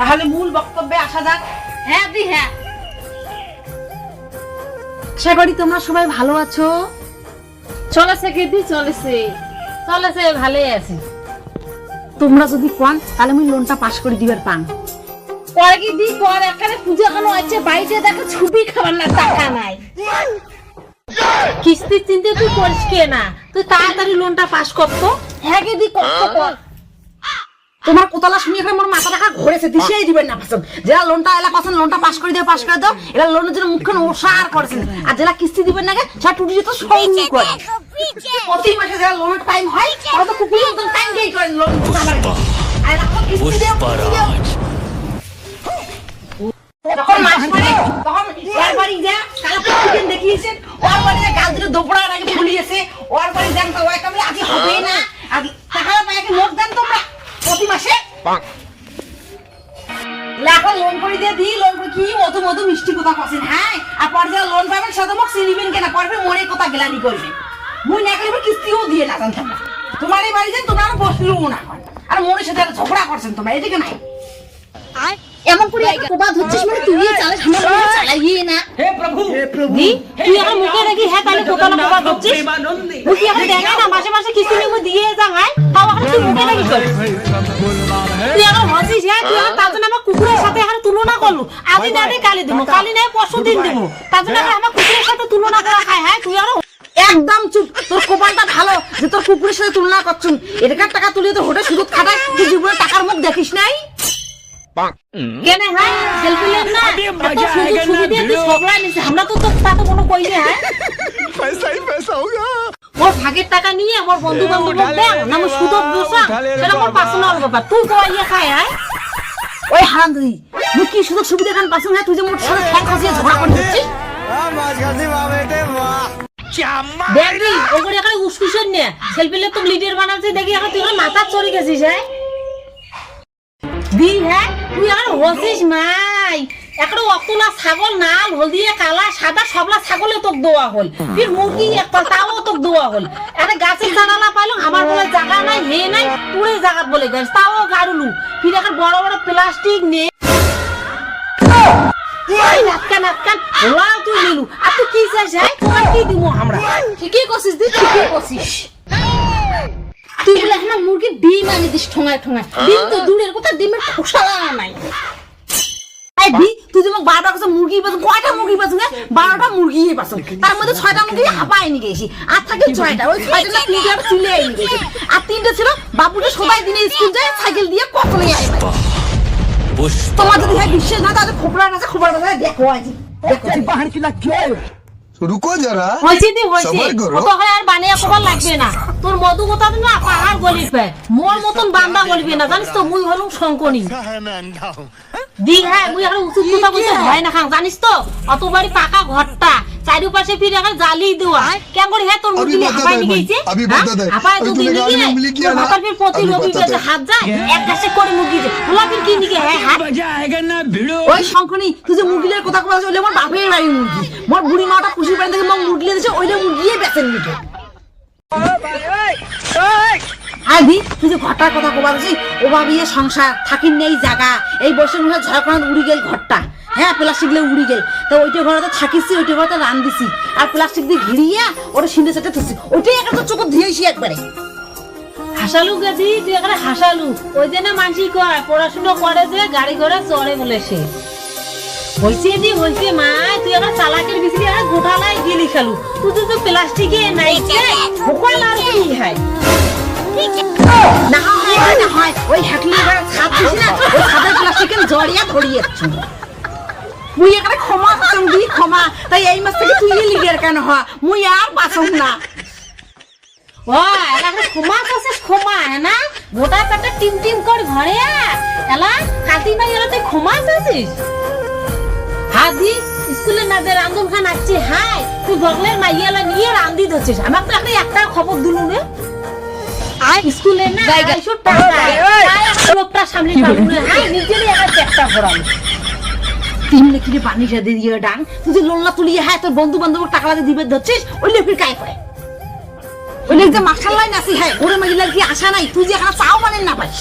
তাহলে মূল বক্তব্যে আসা যাক। হ্যাঁ দি হ্যাঁ। আশা করি তোমরা সবাই ভালো আছো। চলেছে দিদি চলেছে। চলেছে ভালোই আছে। তোমরা যদি পান তাহলে আমি লোনটা পাস করে দিবার পান। পরে কি দি পর এখানে পূজা কেন আছে বাইরে দেখো ছবি খাবার না টাকা নাই। কিস্তির চিন্তা তুই করিস কে না? তুই তাড়াতাড়ি লোনটা পাস করতো হ্যাঁ কি দি কষ্ট কর। তোমার কোতলা শুনিয়ে করে মোর মাথা টাকা ঘুরেছে, দিশেই দিবেন না পাসন যারা লোনটা এলা পাসন লোনটা পাস করে দিও, পাস করে দাও এরা লোনের জন্য মুখখান ওসার করেছেন। আর যারা কিস্তি দিবেন না সেটা টুটি যেত সৌমি করে। প্রতি মাসে যারা লোনের টাইম হয়, তারা তো কুকুরের মতন টাইম দিয়েই করেন লোন আমার আর তো কিস্তি দেও দেখিয়েছেন, ওর বাড়ি গাল দিলে দোপড়ার আগে ফুলিয়েছে ওর বাড়ি যান তো ওই কামড়ে আজ হবে না আজ টাকা পায় কি নোট দেন তোমরা প্রতি লাখা লোন করে দিয়ে দিই লোন কি? অত মতো মিষ্টি কথা কছেন হ্যাঁ? আর পরে যারা লোন পাবেন সে তো মোক চিনিবেন কেনা? মনে কথা গেলানি করবে। মুই না করলে কিস্তিও দিয়ে না জানতাম তোমার এই বাড়িতে তোমার বসলেও না। আর মনের সাথে ঝগড়া করছেন তোমরা এদিকে নাই। আর এমন করে প্রবাদ হচ্ছিস মানে তুই চালাস আমার মনে চালাইয়ে না। হে প্রভু হে প্রভু। তুই আমার মুখে রাখি হ্যাঁ তাহলে কোকালা প্রবাদ হচ্ছিস তুই কি আমার দেখা না মাসে মাসে কিস্তি নিয়ে দিয়ে যা হয় তাও আমার তুই মুখে রাখি করিস। বলব আমি কালি দেবো কালি নাই পরশু দিন দেবো। তার জন্য আমার কুকুরের সাথে তুলনা করা খায় হ্যাঁ? তুই আরও একদম চুপ। তোর কপালটা ভালো যে তোর কুকুরের সাথে তুলনা করছুন এটাকার টাকা তুলিয়ে তো হোটেল সুযোগ খাটায়। তুই জীবনে টাকার মুখ দেখিস নাই? হ্যাঁ? হ্যাঁ? টাকা নিয়ে আমার বন্ধু বান্ধব দেন দোষা সেটা আমার পার্সোনাল ব্যাপার। তুই কইয়ে খায় হ্যাঁ? ওই হাঙ্গি তুই কি সুযোগ সুবিধা খান পাচ্ছ না? তুই যে মোট সাথে ঠ্যাং খসিয়ে ঝগড়া করে দিচ্ছিস এখানে নে? সেলফি তো লিডার বানাচ্ছে, দেখি এখন তুই মাথা চড়ে গেছিস হ্যাঁ? দি হ্যাঁ? তুই এখন হসিস মাই একটা অতলা ছাগল, নাল, হলদিয়া, কালা, সাদা, সবলা ছাগলে তোক দোয়া হল। ফির মুরগি একটা তাও তোক দোয়া হল। একটা গাছের জানালা পাইলো, আমার বলে জায়গা নাই, হে নাই পুরে জায়গা বলে গাছ, তাও গাড়ুলু। ফির এখন বড় বড় প্লাস্টিক নে নাটকান নাটকান ওলা তুই নিলু। আর তুই কি চাইছ হ্যাঁ? তোমার কি দিমু আমরা? ঠিকই করছিস দি, ঠিকই করছিস তুই বলে এখন মুরগির ডিম আনি দিস ঠোঙায় ঠোঙায়। ডিম তো দূরের কথা, ডিমের খোসা নাই। এই ছয়টা মুরগি আপায় নিয়ে গেছি আর থাকে ছয়টা ওই ছয়টা না তিনটা আর তিনটা ছিল বাবুটা সবাই দিনে সাইকেল দিয়ে কত নিয়ে আসবে তোমার যদি হ্যাঁ বিশ্বাস না তাহলে খোপড়া আছে খোপড়া দেখো আজ দেখো বাহার কি লাগে দি হয়েছে সবার করো। ও তো হয় আর বানিয়ে কবার লাগবে না। তোর মধু কথা না পাহাড় গলিবে। মোর মতন বান্দা গলিবে না জানিস তো মুই হলুম শঙ্কনি। দি হ্যাঁ মুই আর উঁচু কথা বলতে ভয় না খাং জানিস তো? অত বাড়ি পাকা ঘরটা। চারিপাশে ফিরে এখন জালি দেওয়া। কেন করে? হ্যাঁ তোর হাঁপায় নিয়ে গেছে হাঁপায় তো দিন হাঁপার ফির প্রতি রবিবার হাত যায় এক করে মুগি যে ফির কি হ্যাঁ? হাত ওই শঙ্খনি তুই যে মুগিলের কথা কথা ওলে মোর বাপের বাড়ি মুগি মোর বুড়ি মাটা খুশি পাই থেকে মুরগি মুগিলে দিছে ওইলে মুগিয়ে বেচেন আর দি তুই যে ঘরটার কথা কবা বলছিস ও ভাবিয়ে সংসার থাকির নেই জায়গা। এই বসে মনে হয় উড়ি গেল ঘরটা। হ্যাঁ প্লাস্টিক দিয়ে উড়ি গেল। তো ওইটা ঘরে তো থাকিসি ওইটা ঘরে তো রান দিছি আর প্লাস্টিক দিয়ে ঘিরিয়া ওটা সিন্ধে সেটা থুসি। ওইটাই একটা তো চোখ ধুয়েছি একবারে। হাসালু গেছি তুই এখানে হাসালু। ওই যে না মানসি কয়, পড়াশোনা করে যে গাড়ি ঘোড়া চড়ে বলে সে হইছে দি, হইছে মা, তুই এবার চালাকের বিক্রি আর গোটালাই গেলি খালু। তুই তো প্লাস্টিকে নাই ভোকাল আর কি না হয় হয় হ্যাঁ টিম টিম করে ঘরে এলা কাতি ভাই এলা তুই ক্ষমা চাচ্ছিস হাদি স্কুলে না রান্ধন খান আসছে হাই তুই বগলের মাইয়ালা নিয়ে রান্ধি ধরছিস আমার তো একটা খবর দিলু নে স্কুলে না আড়াইশো টাকা লোকটা সামনে পাবো না হাই নিজেরই একটা চেষ্টা করালো তিন লেখিরে পানি সাথে দিয়ে ডাং। তুই যে লোনলা তুলিয়ে হ্যাঁ তোর বন্ধু বান্ধব টাকা লাগে দিবে ধরছিস? ওই লেখির কায় করে ওই লেখ যে মাসাল্লাই নাসি হ্যাঁ ওরে মহিলার কি আশা নাই? তুই যে এখানে চাও মানে না পাইস।